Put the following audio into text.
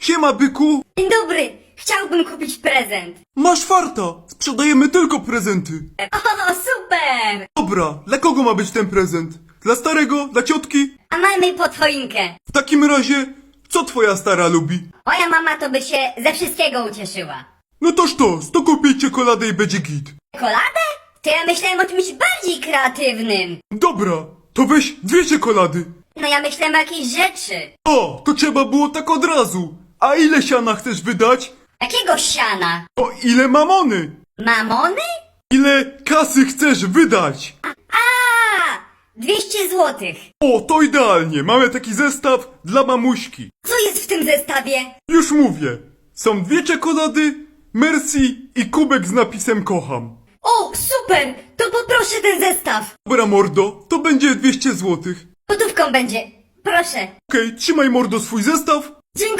Siema, byku! Dzień dobry, chciałbym kupić prezent. Masz farta! Sprzedajemy tylko prezenty. O, super! Dobra, dla kogo ma być ten prezent? Dla starego? Dla ciotki? A mamy pod choinkę. W takim razie, co twoja stara lubi? Moja mama to by się ze wszystkiego ucieszyła. No toż to, to kupię czekoladę i będzie git. Czekoladę? To ja myślałem o czymś bardziej kreatywnym. Dobra, to weź dwie czekolady. No ja myślałem o jakiejś rzeczy. O, to trzeba było tak od razu. A ile siana chcesz wydać? Jakiego siana? O ile mamony? Mamony? Ile kasy chcesz wydać? A, 200 złotych. O, to idealnie. Mamy taki zestaw dla mamuśki. Co jest w tym zestawie? Już mówię. Są dwie czekolady, Mercy i kubek z napisem kocham. O, super! To poproszę ten zestaw. Dobra mordo, to będzie 200 złotych. Gotówką będzie. Proszę. Okej, trzymaj mordo swój zestaw. Dziękuję.